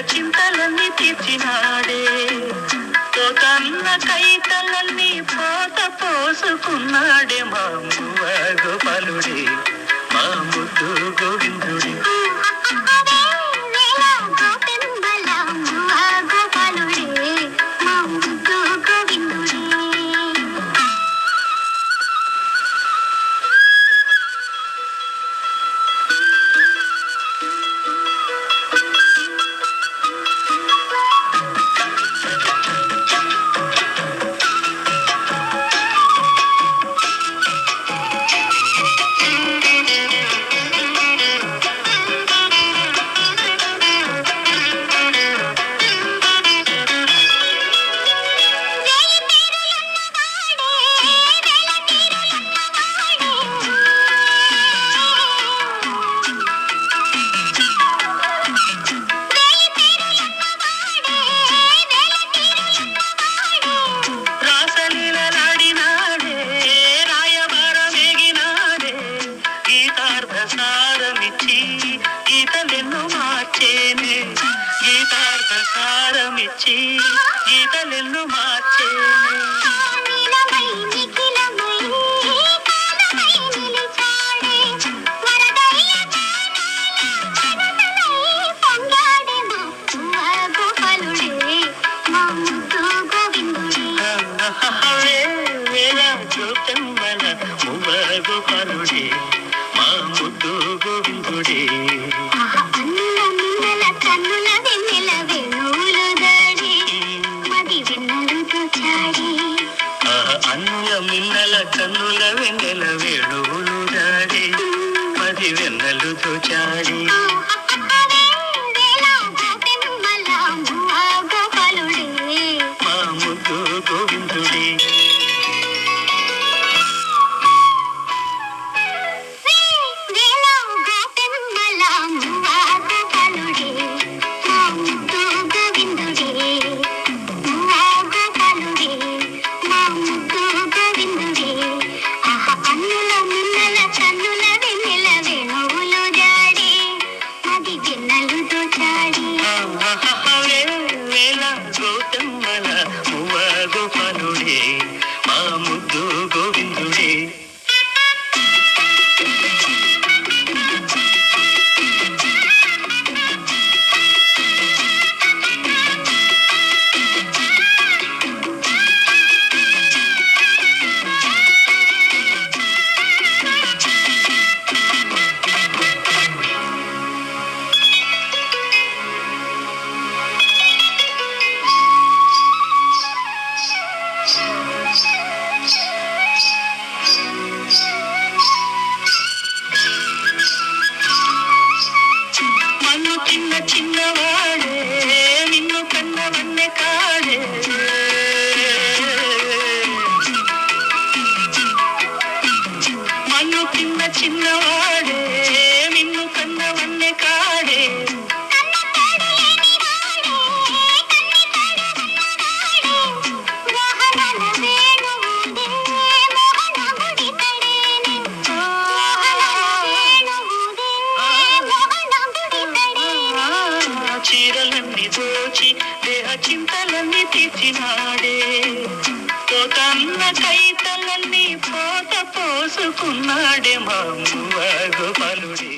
చింతలన్నీ తీర్చినాడే. కన్న కైతలన్నీ పోత పోసుకున్నాడే మామ. సారమిచ్చి గీతలెల్లు మార్చేనే వేళ చూపెమ్మల మువ్వ గోపాలుడే మా ముద్దు గోవిందుడే. ఆహా, అన్నుల మిన్నల కన్నుల వెన్నెల వేణువులు దాడి పది వెన్నెలు తోచాడి చింతలన్నీ తీర్చినాడే పోతన్న కైతలన్నీ పోత పోసుకున్నాడే మా మువ్వ గోపాలుడే